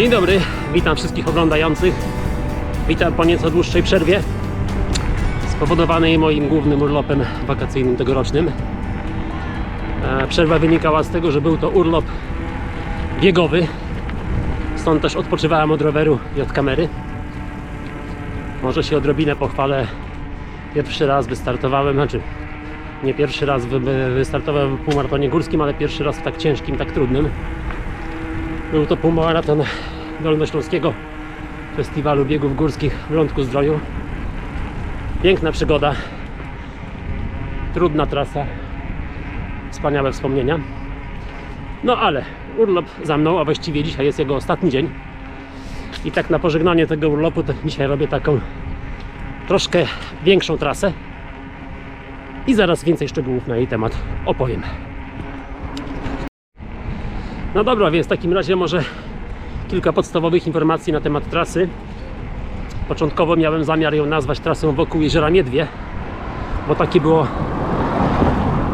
Dzień dobry, witam wszystkich oglądających. Witam po nieco dłuższej przerwie spowodowanej moim głównym urlopem wakacyjnym tegorocznym. E, Przerwa wynikała z tego, że był to urlop biegowy. Stąd też odpoczywałem od roweru i od kamery. Może się odrobinę pochwalę. Pierwszy raz wystartowałem, znaczy nie pierwszy raz wy- wy- wystartowałem w półmaratonie górskim, ale pierwszy raz w tak ciężkim, tak trudnym. Był to półmaraton Dolnośląskiego Festiwalu Biegów Górskich w Lądku Zdroju. Piękna przygoda, trudna trasa, wspaniałe wspomnienia. No ale urlop za mną, a właściwie dzisiaj jest jego ostatni dzień. I tak na pożegnanie tego urlopu to dzisiaj robię taką troszkę większą trasę. I zaraz więcej szczegółów na jej temat opowiem. No dobra, więc w takim razie może kilka podstawowych informacji na temat trasy. Początkowo miałem zamiar ją nazwać trasą wokół jeziora Miedwie, bo takie było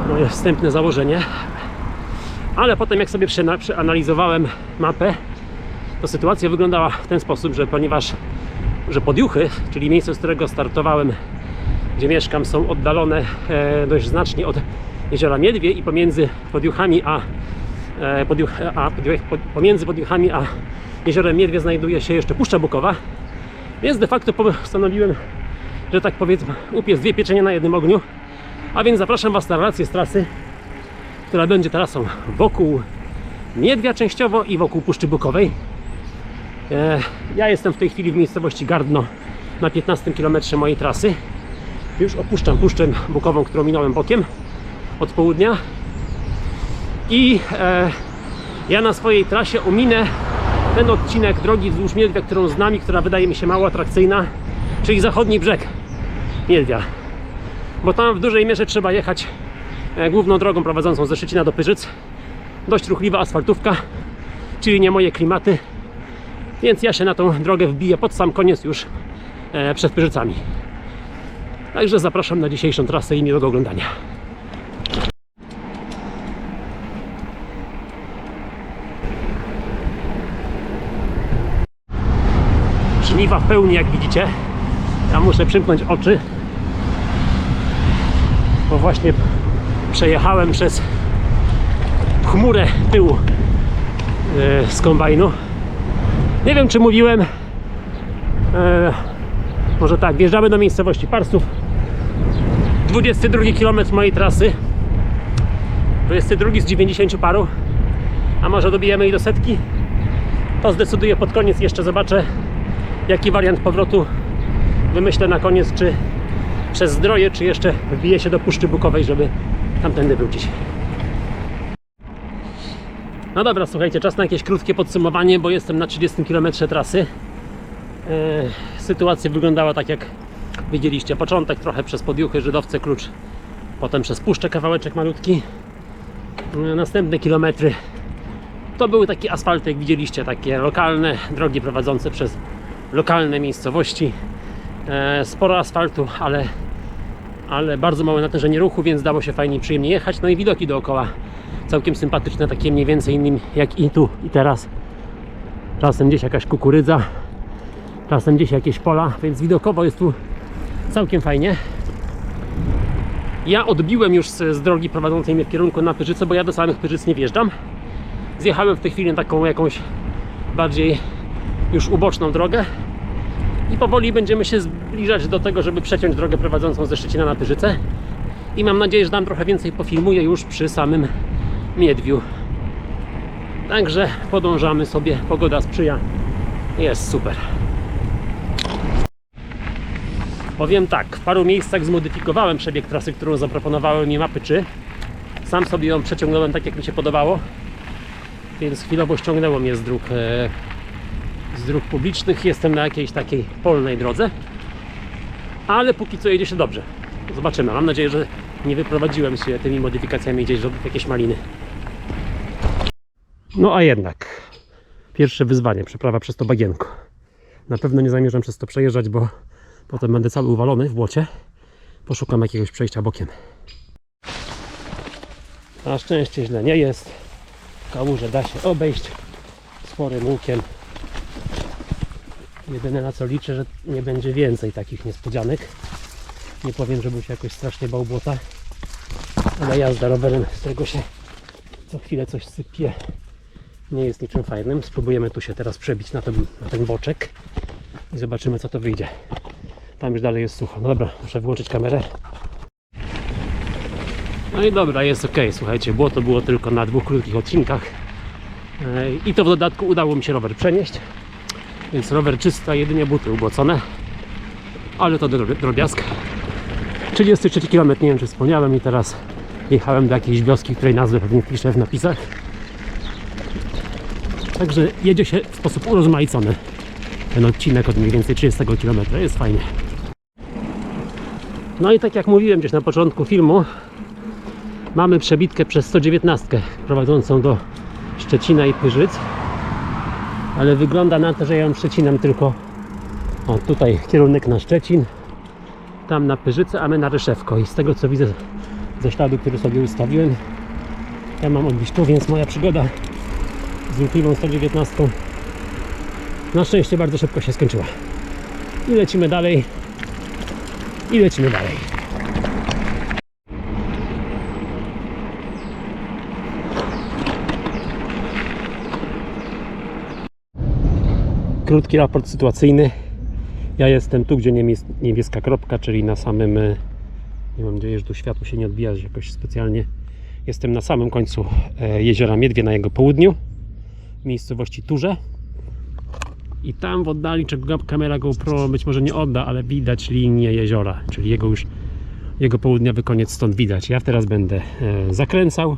moje wstępne założenie. Ale potem jak sobie przeanalizowałem mapę, to sytuacja wyglądała w ten sposób, że ponieważ że podjuchy, czyli miejsce, z którego startowałem, gdzie mieszkam, są oddalone e, dość znacznie od jeziora Miedwie i pomiędzy podjuchami a, e, podjuch, a podjuch, po, pomiędzy podjuchami a jeziorem Miedwie znajduje się jeszcze Puszcza Bukowa. Więc de facto postanowiłem, że tak powiedzmy, upiec dwie pieczenie na jednym ogniu. A więc zapraszam Was na relację z trasy, która będzie trasą wokół Miedwia częściowo i wokół Puszczy Bukowej. E, Ja jestem w tej chwili w miejscowości Gardno na 15 km mojej trasy. Już opuszczam Puszczę Bukową, którą minąłem bokiem od południa. I e, ja na swojej trasie ominę ten odcinek drogi wzdłuż Miedwia, którą znam i która wydaje mi się mało atrakcyjna, czyli zachodni brzeg Miedwia. Bo tam w dużej mierze trzeba jechać e, główną drogą prowadzącą ze Szczecina do Pyrzyc. Dość ruchliwa asfaltówka, czyli nie moje klimaty. Więc ja się na tą drogę wbiję pod sam koniec już e, przed Pyrzycami. Także zapraszam na dzisiejszą trasę i miłego oglądania. Żniwa w pełni, jak widzicie. Ja muszę przymknąć oczy, bo właśnie przejechałem przez chmurę pyłu e, z kombajnu. Nie wiem, czy mówiłem. E, może tak, wjeżdżamy do miejscowości Parsów. 22 km mojej trasy. 22 z 90 paru. A może dobijemy i do setki? To zdecyduję pod koniec. Jeszcze zobaczę, jaki wariant powrotu wymyślę na koniec, czy przez Zdroje, czy jeszcze wbiję się do Puszczy Bukowej, żeby tamtędy wrócić. No dobra, słuchajcie, czas na jakieś krótkie podsumowanie, bo jestem na 30 km trasy. E, sytuacja wyglądała tak jak widzieliście. Początek trochę przez podjuchy, Żydowce, Klucz, potem przez Puszczę kawałeczek malutki. E, następne kilometry to były takie asfalty, jak widzieliście, takie lokalne drogi prowadzące przez lokalne miejscowości. E, sporo asfaltu, ale, ale bardzo małe natężenie ruchu, więc dało się fajnie i przyjemnie jechać. No i widoki dookoła całkiem sympatyczne, takie mniej więcej innym jak i tu i teraz. Czasem gdzieś jakaś kukurydza, czasem gdzieś jakieś pola, więc widokowo jest tu całkiem fajnie. Ja odbiłem już z, z drogi prowadzącej mnie w kierunku na Pyrzyce, bo ja do samych Pyrzyc nie wjeżdżam. Zjechałem w tej chwili na taką jakąś bardziej już uboczną drogę i powoli będziemy się zbliżać do tego, żeby przeciąć drogę prowadzącą ze Szczecina na Pyrzyce i mam nadzieję, że tam trochę więcej pofilmuję już przy samym Miedwiu. Także podążamy sobie, pogoda sprzyja, jest super. Powiem tak, w paru miejscach zmodyfikowałem przebieg trasy, którą zaproponowały mi mapy czy. Sam sobie ją przeciągnąłem tak, jak mi się podobało, więc chwilowo ściągnęło mnie z dróg, e, z dróg publicznych. Jestem na jakiejś takiej polnej drodze, ale póki co jedzie się dobrze. Zobaczymy. Mam nadzieję, że nie wyprowadziłem się tymi modyfikacjami gdzieś w jakieś maliny. No a jednak. Pierwsze wyzwanie, przeprawa przez to bagienko. Na pewno nie zamierzam przez to przejeżdżać, bo potem będę cały uwalony w błocie. Poszukam jakiegoś przejścia bokiem. Na szczęście źle nie jest. Kałuże da się obejść sporym łukiem. Jedyne na co liczę, że nie będzie więcej takich niespodzianek. Nie powiem, żebym się jakoś strasznie bał błota, ale jazda rowerem, z którego się co chwilę coś sypie, nie jest niczym fajnym. Spróbujemy tu się teraz przebić na ten, na ten boczek i zobaczymy co to wyjdzie. Tam już dalej jest sucho. No dobra, muszę wyłączyć kamerę. No i dobra, jest ok. Słuchajcie, błoto było tylko na dwóch krótkich odcinkach. E, I to w dodatku udało mi się rower przenieść. Więc rower czysta, jedynie buty ubłocone. Ale to drob- drobiazg. 33 km, nie wiem czy wspomniałem i teraz jechałem do jakiejś wioski, której nazwę pewnie piszę w napisach. Także jedzie się w sposób urozmaicony. Ten odcinek od mniej więcej 30 km jest fajnie. No i tak jak mówiłem gdzieś na początku filmu, mamy przebitkę przez 119 prowadzącą do Szczecina i Pyrzyc. Ale wygląda na to, że ja ją przecinam tylko o tutaj kierunek na Szczecin, tam na Pyrzyce, a my na Ryszewko. I z tego co widzę ze śladu, który sobie ustawiłem, ja mam odbić tu, więc moja przygoda z ruchliwą 119 na szczęście bardzo szybko się skończyła. I lecimy dalej. I lecimy dalej. Krótki raport sytuacyjny. Ja jestem tu, gdzie niebieska kropka, czyli na samym. e, Nie mam nadzieję, że tu światło się nie odbija jakoś specjalnie. Jestem na samym końcu e, jeziora Miedwie, na jego południu, w miejscowości Turze. I tam w oddali, czego kamera GoPro być może nie odda, ale widać linię jeziora, czyli jego już jego południowy koniec stąd widać. Ja teraz będę e, zakręcał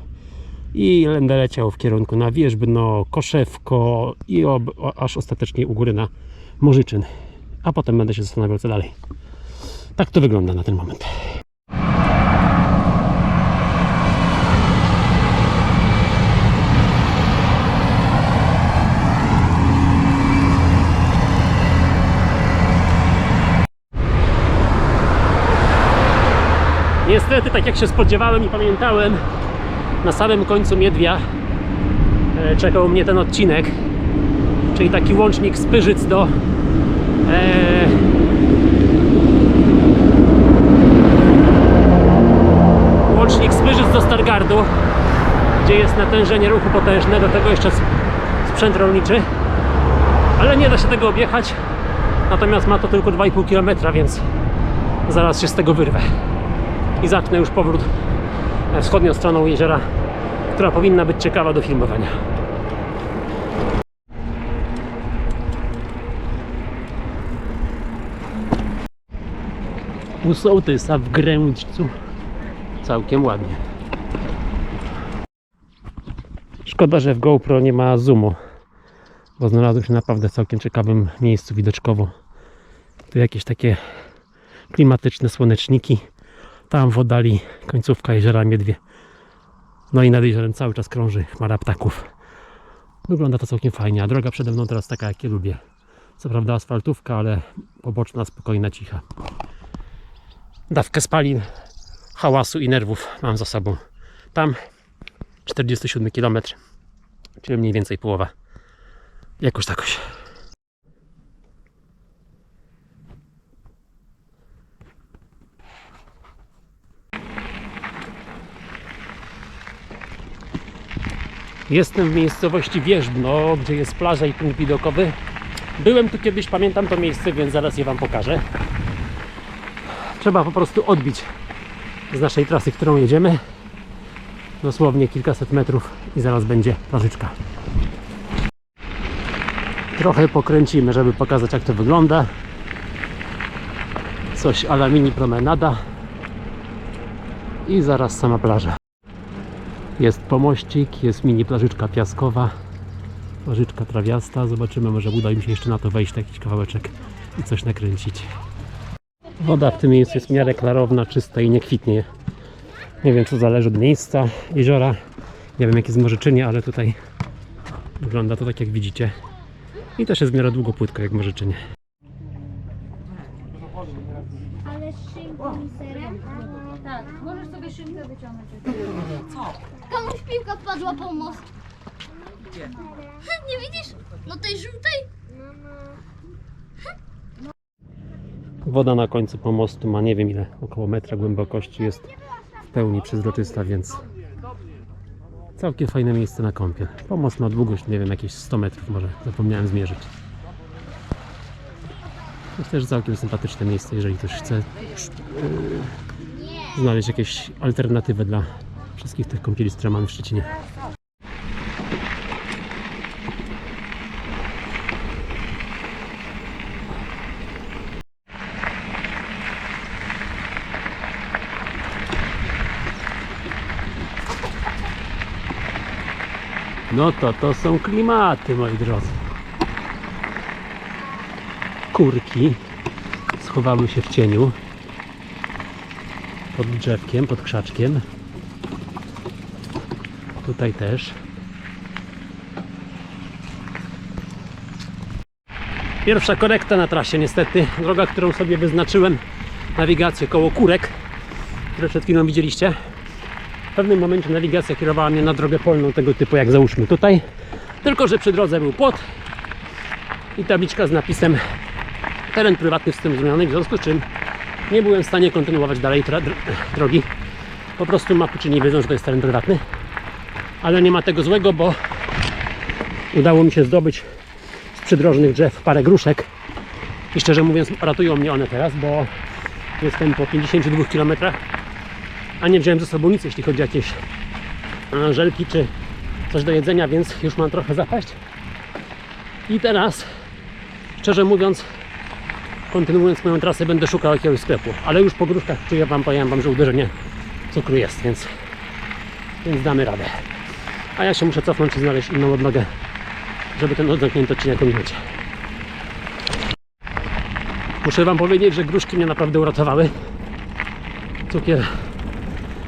i będę leciał w kierunku na Wierzbno, Koszewko i ob, aż ostatecznie u góry na Morzyczyn. A potem będę się zastanawiał co dalej. Tak to wygląda na ten moment. Niestety, tak jak się spodziewałem i pamiętałem, na samym końcu Miedwia e, czekał mnie ten odcinek, czyli taki łącznik z Pyrzyc do e, łącznik z Pyrzyc do Stargardu, gdzie jest natężenie ruchu potężne, do tego jeszcze sprzęt rolniczy, ale nie da się tego objechać, natomiast ma to tylko 2,5 km, więc zaraz się z tego wyrwę i zacznę już powrót wschodnią stroną jeziora, która powinna być ciekawa do filmowania. U sołtysa w Grędźcu całkiem ładnie. Szkoda, że w GoPro nie ma zoomu, bo znalazłem się naprawdę w całkiem ciekawym miejscu widoczkowo. Tu jakieś takie klimatyczne słoneczniki. Tam w oddali końcówka jeziora Miedwie. No i nad jeziorem cały czas krąży chmara ptaków. Wygląda to całkiem fajnie, a droga przede mną teraz taka, jak je lubię. Co prawda asfaltówka, ale poboczna, spokojna, cicha. Dawkę spalin, hałasu i nerwów mam za sobą. Tam 47 km, czyli mniej więcej połowa. Jakoś takoś. Jestem w miejscowości Wierzbno, gdzie jest plaża i punkt widokowy. Byłem tu kiedyś, pamiętam to miejsce, więc zaraz je Wam pokażę. Trzeba po prostu odbić z naszej trasy, którą jedziemy. Dosłownie kilkaset metrów i zaraz będzie plażyczka. Trochę pokręcimy, żeby pokazać jak to wygląda. Coś ala mini promenada. I zaraz sama plaża. Jest pomościk, jest mini plażyczka piaskowa, plażyczka trawiasta. Zobaczymy, może uda mi się jeszcze na to wejść jakiś kawałeczek i coś nakręcić. Woda w tym miejscu jest w miarę klarowna, czysta i nie kwitnie. Nie wiem, czy zależy od miejsca jeziora. Nie wiem, jakie jest morzyczynie, ale tutaj wygląda to tak, jak widzicie. I też jest w miarę długo płytko, jak morzyczynie. Ale z szynką i serem? Tak, możesz sobie szynkę wyciągnąć. Komuś piłka wpadła po most. Nie widzisz? No tej żółtej? Woda na końcu pomostu ma nie wiem ile, około metra głębokości jest w pełni przezroczysta, więc całkiem fajne miejsce na kąpiel. Pomost ma długość, nie wiem, jakieś 100 metrów może, zapomniałem zmierzyć. Myślę, że całkiem sympatyczne miejsce, jeżeli ktoś chce yy, znaleźć jakieś alternatywy dla wszystkich tych kąpieli, które mamy w Szczecinie. No to to są klimaty, moi drodzy. Kurki schowały się w cieniu pod drzewkiem, pod krzaczkiem. Tutaj też. Pierwsza korekta na trasie, niestety. Droga, którą sobie wyznaczyłem, nawigację koło Kurek, które przed chwilą widzieliście. W pewnym momencie nawigacja kierowała mnie na drogę polną tego typu, jak załóżmy tutaj. Tylko, że przy drodze był płot i tabliczka z napisem teren prywatny z tym zrobiony, w związku z czym nie byłem w stanie kontynuować dalej drogi. Po prostu mapy nie wiedzą, że to jest teren prywatny. Ale nie ma tego złego, bo udało mi się zdobyć z przydrożnych drzew parę gruszek. I szczerze mówiąc, ratują mnie one teraz, bo jestem po 52 km, a nie wziąłem ze sobą nic, jeśli chodzi o jakieś żelki czy coś do jedzenia, więc już mam trochę zapaść. I teraz, szczerze mówiąc, kontynuując moją trasę, będę szukał jakiegoś sklepu. Ale już po gruszkach czuję wam, powiem wam, że uderzenie cukru jest, więc, więc damy radę. A ja się muszę cofnąć i znaleźć inną odnogę, żeby ten odzamknięty odcinek ominąć. Muszę wam powiedzieć, że gruszki mnie naprawdę uratowały. Cukier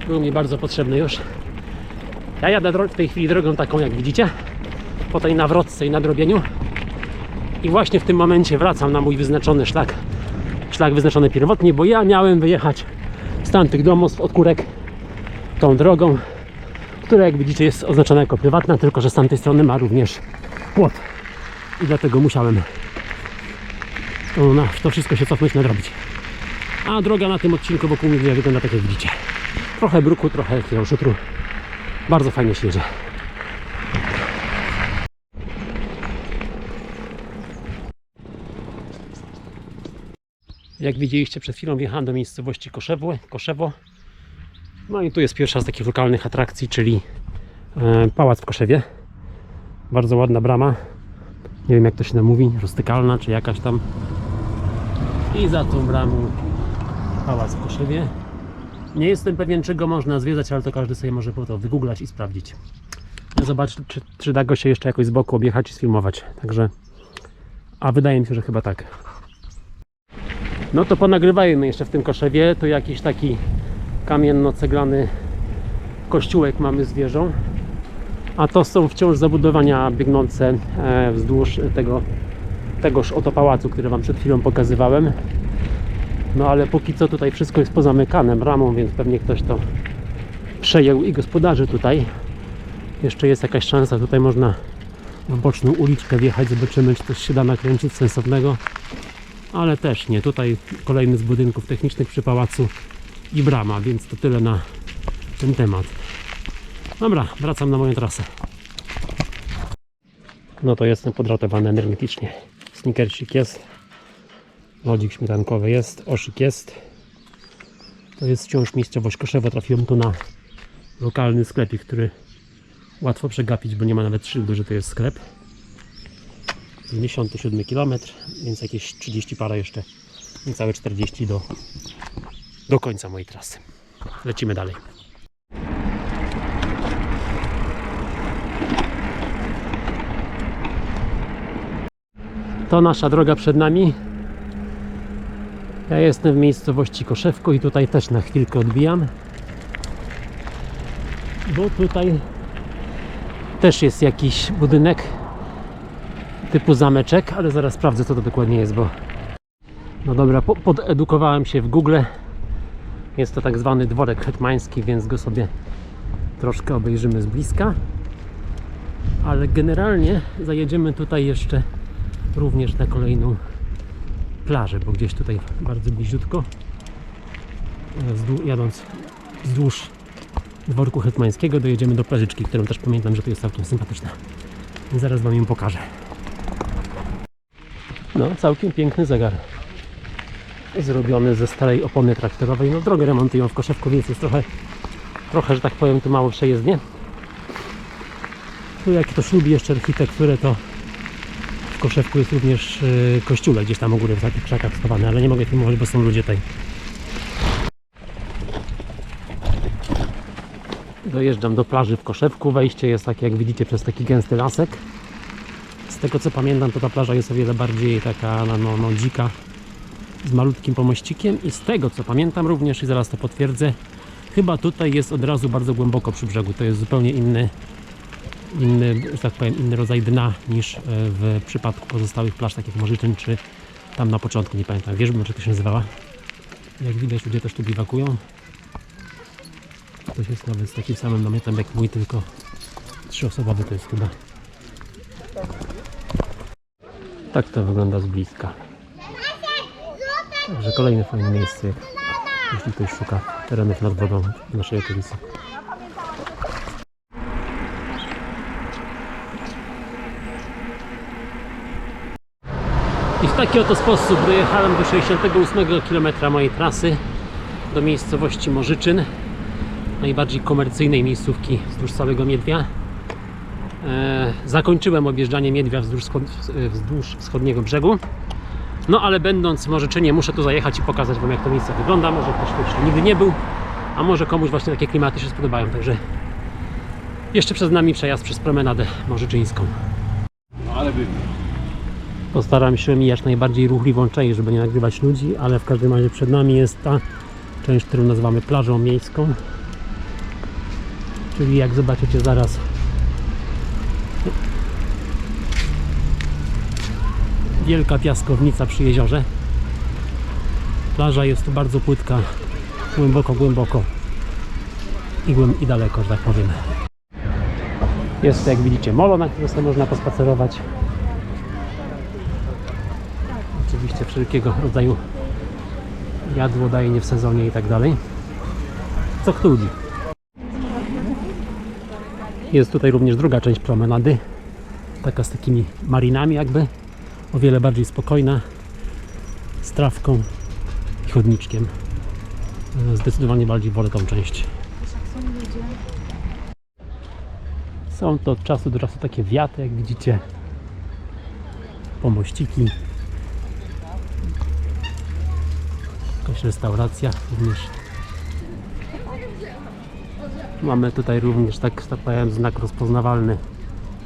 był mi bardzo potrzebny już. Ja jadę w tej chwili drogą taką, jak widzicie, po tej nawrotce i nadrobieniu. I właśnie w tym momencie wracam na mój wyznaczony szlak, szlak wyznaczony pierwotnie, bo ja miałem wyjechać z tamtych domostw od Kurek tą drogą, która jak widzicie jest oznaczona jako prywatna, tylko że z tamtej strony ma również płot. I dlatego musiałem to, wszystko się cofnąć, nadrobić. A droga na tym odcinku wokół mnie wygląda tak jak widzicie. Trochę bruku, trochę jakiegoś szutru. Bardzo fajnie się. Jak widzieliście przed chwilą wjechałem do miejscowości Koszewo, Koszewo. No i tu jest pierwsza z takich lokalnych atrakcji, czyli e, pałac w Koszewie. Bardzo ładna brama. Nie wiem jak to się tam mówi, rustykalna czy jakaś tam. I za tą bramą pałac w Koszewie. Nie jestem pewien czego można zwiedzać, ale to każdy sobie może po to wygooglać i sprawdzić. Zobaczyć czy, czy da go się jeszcze jakoś z boku objechać i sfilmować. Także, a wydaje mi się, że chyba tak. No to ponagrywajmy jeszcze w tym Koszewie. To jakiś taki kamienno-ceglany kościółek mamy z wieżą. A to są wciąż zabudowania biegnące e, wzdłuż tego, tegoż oto pałacu, który Wam przed chwilą pokazywałem. No ale póki co tutaj wszystko jest pozamykane bramą, więc pewnie ktoś to przejął i gospodarzy tutaj. Jeszcze jest jakaś szansa, tutaj można w boczną uliczkę wjechać, zobaczymy czy coś się da nakręcić sensownego. Ale też nie, tutaj kolejny z budynków technicznych przy pałacu i brama, więc to tyle na ten temat. Dobra, wracam na moją trasę. No to jestem podratowany energetycznie. Snickersik jest. Lodzik śmietankowy jest, oszyk jest. To jest wciąż miejscowość Koszewo. Trafiłem tu na lokalny sklepik, który łatwo przegapić, bo nie ma nawet szyldu, że to jest sklep. 57 km, więc jakieś 30 para jeszcze, niecałe 40 do, do końca mojej trasy. Lecimy dalej. To nasza droga przed nami. Ja jestem w miejscowości Koszewko i tutaj też na chwilkę odbijam. Bo tutaj też jest jakiś budynek typu zameczek, ale zaraz sprawdzę co to dokładnie jest, bo no dobra, po, podedukowałem się w Google. Jest to tak zwany dworek hetmański, więc go sobie troszkę obejrzymy z bliska. Ale generalnie zajedziemy tutaj jeszcze również na kolejną plaży, bo gdzieś tutaj bardzo bliziutko, e, jadąc wzdłuż dworku hetmańskiego, dojedziemy do plażyczki, którą też pamiętam, że tu jest całkiem sympatyczna. Zaraz Wam ją pokażę. No, całkiem piękny zegar. Zrobiony ze starej opony traktorowej. No, drogę remontują w Koszewku, więc jest trochę, trochę, że tak powiem, tu mało przejezdnie. Tu jak ktoś lubi jeszcze architekturę, to w Koszewku jest również yy, gdzieś tam u góry w takich krzakach schowany, ale nie mogę filmować, bo są ludzie tutaj. Dojeżdżam do plaży w Koszewku. Wejście jest takie, jak widzicie, przez taki gęsty lasek. Z tego co pamiętam, to ta plaża jest o wiele bardziej taka no, no, no, dzika, z malutkim pomościkiem. I z tego co pamiętam również, i zaraz to potwierdzę, chyba tutaj jest od razu bardzo głęboko przy brzegu. To jest zupełnie inny, inny że tak powiem, inny rodzaj dna niż e, w przypadku pozostałych plaż, takich Morzyczyn, czy tam na początku, nie pamiętam, wierzbna, czy to się nazywała. Jak widać, ludzie też tu biwakują. Ktoś jest nawet z takim samym namiotem jak mój, tylko trzyosobowy to jest chyba. Tak to wygląda z bliska. Także kolejne fajne miejsce, jeśli ktoś szuka terenów nad wodą w naszej okolicy. I w taki oto sposób dojechałem do 68 km mojej trasy do miejscowości Morzyczyn najbardziej komercyjnej miejscówki wzdłuż całego Miedwia. E, zakończyłem objeżdżanie Miedwia wzdłuż, wzdłuż wschodniego brzegu. No ale będąc w Morzyczynie muszę tu zajechać i pokazać Wam jak to miejsce wygląda. Może ktoś tu jeszcze nigdy nie był, a może komuś właśnie takie klimaty się spodobają. Także jeszcze przed nami przejazd przez promenadę morzyczyńską. Ale by. Postaram się mijać najbardziej ruchliwą część, żeby nie nagrywać ludzi, ale w każdym razie przed nami jest ta część, którą nazywamy plażą miejską. Czyli jak zobaczycie zaraz wielka piaskownica przy jeziorze. Plaża jest tu bardzo płytka, głęboko, głęboko i, i daleko, że tak powiem. Jest to jak widzicie molo, na którym sobie można pospacerować. Oczywiście wszelkiego rodzaju jadło daje nie w sezonie i tak dalej. Co kto lubi. Jest tutaj również druga część promenady, taka z takimi marinami jakby, o wiele bardziej spokojna, z trawką i chodniczkiem. E, Zdecydowanie bardziej wolę tą część. Są to od czasu do czasu takie wiaty, jak widzicie, pomościki, jakaś restauracja również. Mamy tutaj również, tak, tak powiem, znak rozpoznawalny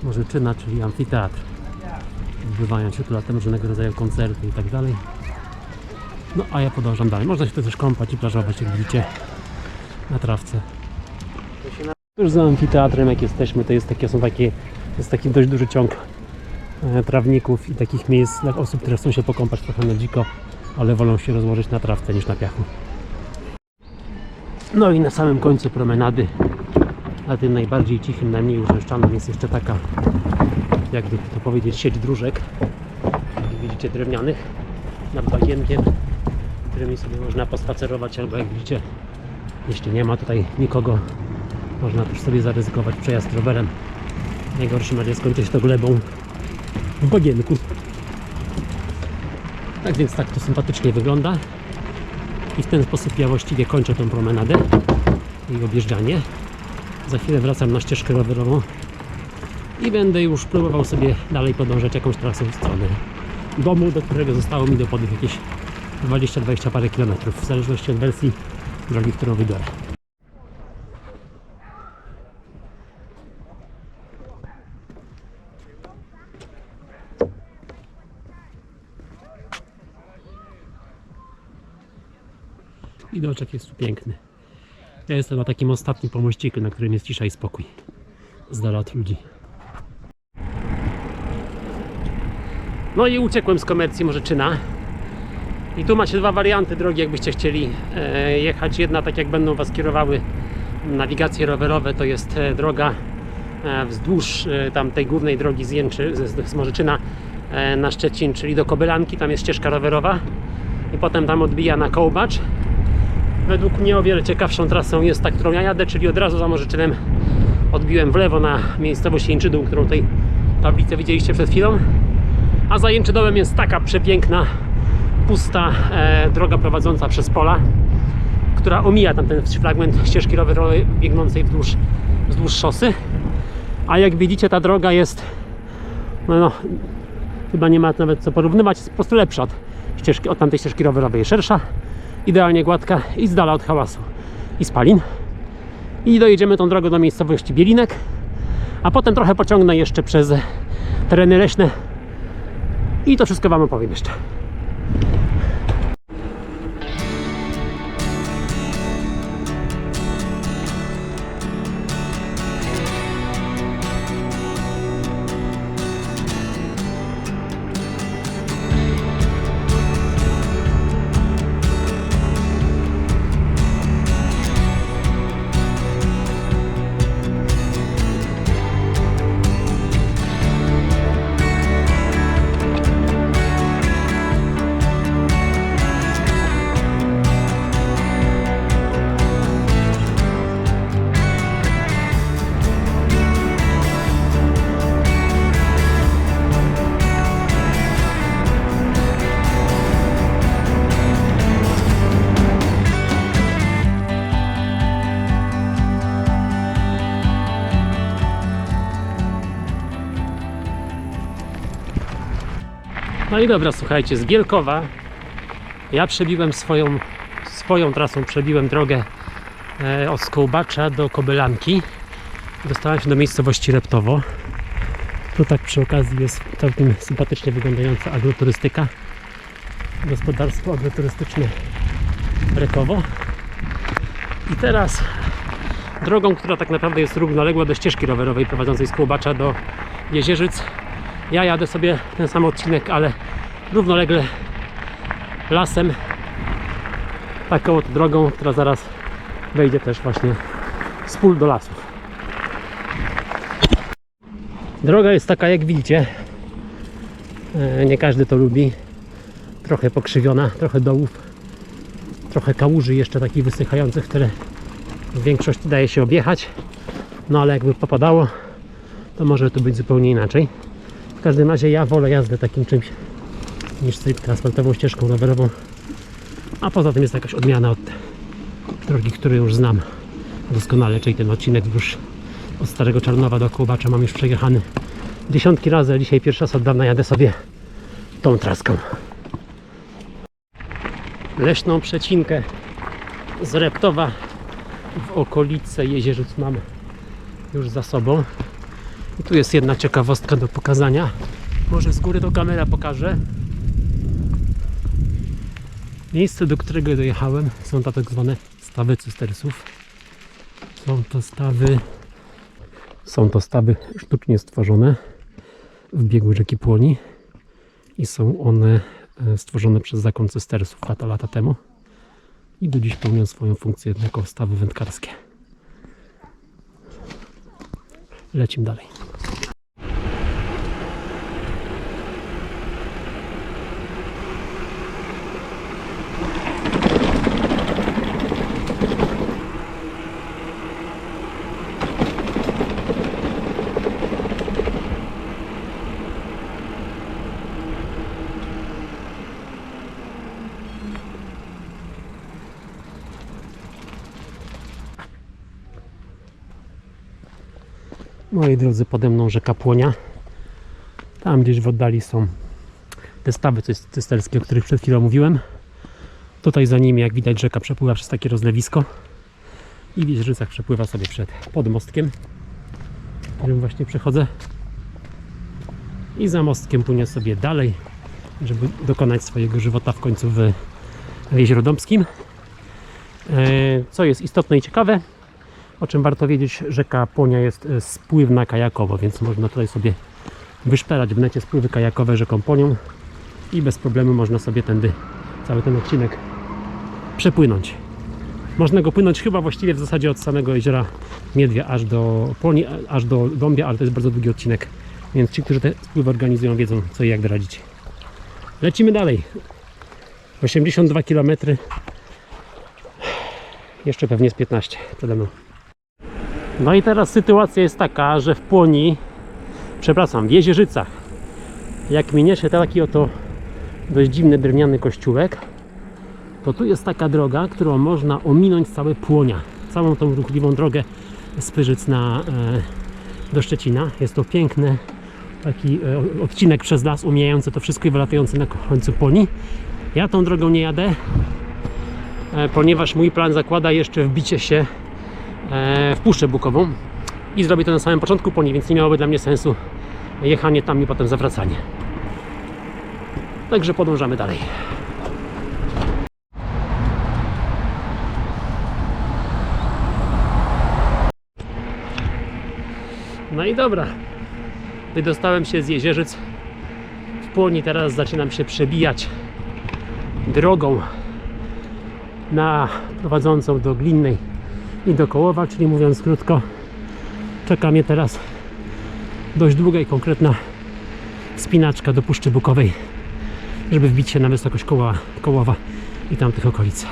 Morzyczyna, czyli amfiteatr. Odbywają się tu latem różnego rodzaju koncerty i tak dalej. No a ja podążam dalej. Można się tu też kąpać i plażować, jak widzicie, na trawce. Tuż za amfiteatrem, jak jesteśmy, to jest takie, są takie, jest taki dość duży ciąg e, trawników i takich miejsc dla osób, które chcą się pokąpać trochę na dziko, ale wolą się rozłożyć na trawce niż na piachu. No i na samym końcu promenady, na tym najbardziej cichym, najmniej uczęszczanym jest jeszcze taka, jakby to powiedzieć, sieć dróżek, jak widzicie, drewnianych, nad bagienkiem, którymi sobie można pospacerować, albo jak widzicie, jeśli nie ma tutaj nikogo, można też sobie zaryzykować przejazd rowerem. Najgorszym razie skończy się to glebą w bagienku. Tak więc tak to sympatycznie wygląda. I w ten sposób ja właściwie kończę tą promenadę i objeżdżanie. Za chwilę wracam na ścieżkę rowerową i będę już próbował sobie dalej podążać jakąś trasą w stronę domu, do którego zostało mi do podjść jakieś 20-20 parę kilometrów, w zależności od wersji drogi, którą wybiorę. Widoczek jest tu piękny. Ja jestem na takim ostatnim pomościku, na którym jest cisza i spokój. Z dala od ludzi. No i uciekłem z komercji Morzeczyna. I tu macie dwa warianty drogi, jakbyście chcieli e, jechać. Jedna, tak jak będą Was kierowały nawigacje rowerowe, to jest e, droga e, wzdłuż tamtej głównej drogi z, Jęczy, z, Morzeczyna na Szczecin, czyli do Kobylanki, tam jest ścieżka rowerowa i potem tam odbija na Kołbacz. Według mnie o wiele ciekawszą trasą jest ta, którą ja jadę, czyli od razu za Morzyczynem odbiłem w lewo na miejscowość Jęczydół, którą tej tablicę widzieliście przed chwilą. A za Jęczydołem jest taka przepiękna, pusta e, droga prowadząca przez pola, która omija tam ten fragment ścieżki rowerowej biegnącej wzdłuż, wzdłuż szosy. A jak widzicie, ta droga jest, no, no chyba nie ma nawet co porównywać, jest po prostu lepsza od, ścieżki, od tamtej ścieżki rowerowej, szersza, idealnie gładka i z dala od hałasu i spalin. I dojedziemy tą drogą do miejscowości Bielinek, a potem trochę pociągnę jeszcze przez tereny leśne i to wszystko Wam opowiem jeszcze. No i dobra, słuchajcie, z Bielkowa ja przebiłem swoją, swoją trasą, przebiłem drogę e, od Skołbacza do Kobylanki. Dostałem się do miejscowości Reptowo. Tu tak przy okazji jest całkiem sympatycznie wyglądająca agroturystyka. Gospodarstwo agroturystyczne Rekowo. I teraz drogą, która tak naprawdę jest równoległa do ścieżki rowerowej prowadzącej z Kołbacza do Jezierzyc, ja jadę sobie ten sam odcinek, ale równolegle lasem. Taką drogą, która zaraz wejdzie też właśnie z pól do lasów. Droga jest taka jak widzicie. E, Nie każdy to lubi. Trochę pokrzywiona, trochę dołów, trochę kałuży jeszcze takich wysychających, które w większości daje się objechać. No ale jakby popadało, to może tu być zupełnie inaczej. Każdym razie ja wolę jazdę takim czymś niż stricte asfaltową ścieżką rowerową. A poza tym jest jakaś odmiana od drogi, której już znam doskonale, czyli ten odcinek już od Starego Czarnowa do Kołbacza mam już przejechany dziesiątki razy, a dzisiaj pierwszy raz od dawna jadę sobie tą traską. Leśną przecinkę z Reptowa w okolice Jezierzyc mam już za sobą. I tu jest jedna ciekawostka do pokazania. Może z góry to kamera pokaże. Miejsce, do którego dojechałem, są to tak zwane stawy cystersów. Są to stawy, są to stawy sztucznie stworzone w biegu rzeki Płoni i są one e, stworzone przez zakon cystersów lata, lata temu i do dziś pełnią swoją funkcję jako stawy wędkarskie. Lecimy dalej. Moi drodzy, pode mną rzeka Płonia. Tam gdzieś w oddali są te stawy cyst- cysterskie, o których przed chwilą mówiłem. Tutaj za nimi, jak widać, rzeka przepływa przez takie rozlewisko. I w Wieżycach przepływa sobie przed pod mostkiem, którym właśnie przechodzę. I za mostkiem płynie sobie dalej, żeby dokonać swojego żywota w końcu w, w Jezioro Dąbskim. E, Co jest istotne i ciekawe, o czym warto wiedzieć, rzeka Płonia jest e, spływna kajakowo, więc można tutaj sobie wyszperać w necie spływy kajakowe rzeką Płonią i bez problemu można sobie tędy cały ten odcinek przepłynąć. Można go płynąć chyba właściwie w zasadzie od samego jeziora Miedwia aż do Płoni, aż do Dąbia, ale to jest bardzo długi odcinek, Więc ci, którzy te spływy organizują, wiedzą co i jak doradzić. Lecimy dalej. 82 km. Jeszcze pewnie z 15 przede mną. No i teraz sytuacja jest taka, że w Płoni, przepraszam, w Jezierzycach, jak minie się taki oto dość dziwny drewniany kościółek, to tu jest taka droga, którą można ominąć całe Płonia. Całą tą ruchliwą drogę z Pyrzyc na, e, do Szczecina. Jest to piękny taki e, odcinek przez las omijający to wszystko i wylatujący na końcu Płoni. Ja tą drogą nie jadę, e, ponieważ mój plan zakłada jeszcze wbicie się w Puszczę Bukową i zrobię to na samym początku Płoni, więc nie miałoby dla mnie sensu jechanie tam i potem zawracanie. Także podążamy dalej. No i dobra. Wydostałem się z Jezierzyc w Płoni. Teraz zaczynam się przebijać drogą na prowadzącą do Glinnej i do Kołowa, czyli mówiąc krótko, czeka mnie teraz dość długa i konkretna wspinaczka do Puszczy Bukowej, żeby wbić się na wysokość Kołowa, Kołowa i tamtych okolic.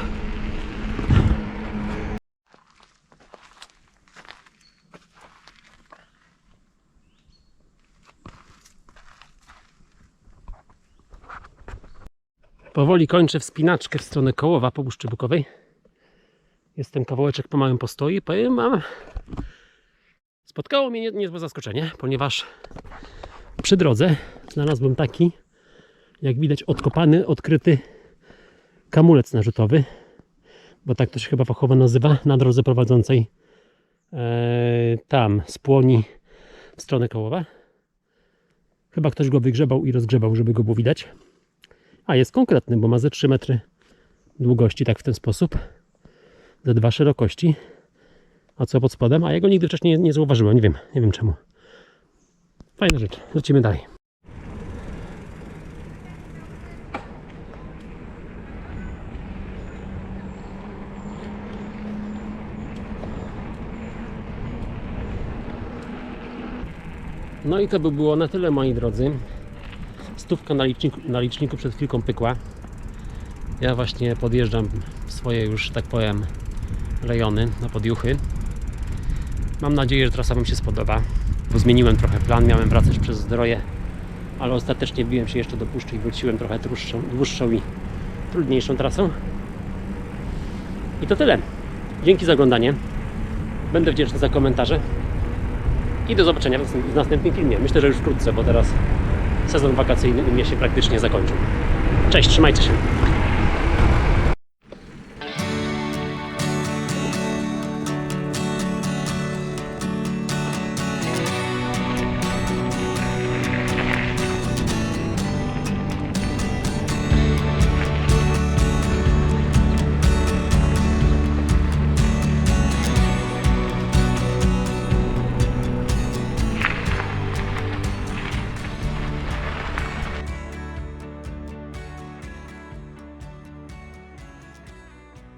Powoli kończę wspinaczkę w stronę Kołowa po Puszczy Bukowej. Jestem kawałeczek po małym postoi. Powiem wam, spotkało mnie nie- niezłe zaskoczenie, ponieważ przy drodze znalazłem taki, jak widać, odkopany, odkryty kamulec narzutowy, bo tak to się chyba fachowo nazywa, na drodze prowadzącej e, tam z Płoni w stronę Kołowa. Chyba ktoś go wygrzebał i rozgrzebał, żeby go było widać. A jest konkretny, bo ma ze 3 metry długości, tak w ten sposób. Ze 2 szerokości. A co pod spodem? A ja go nigdy wcześniej nie, nie zauważyłem, nie wiem, nie wiem czemu. Fajna rzecz. Lecimy dalej. No i to by było na tyle, moi drodzy. Stówka na liczniku, na liczniku przed chwilką pykła. Ja właśnie podjeżdżam w swoje już, tak powiem, rejony na podjuchy. Mam nadzieję, że trasa Wam się spodoba, bo zmieniłem trochę plan, miałem wracać przez zdroje, ale ostatecznie wbiłem się jeszcze do puszczy i wróciłem trochę dłuższą, dłuższą i trudniejszą trasą. I to tyle. Dzięki za oglądanie. Będę wdzięczny za komentarze. I do zobaczenia w następnym filmie. Myślę, że już wkrótce, bo teraz sezon wakacyjny u mnie się praktycznie zakończył. Cześć, trzymajcie się.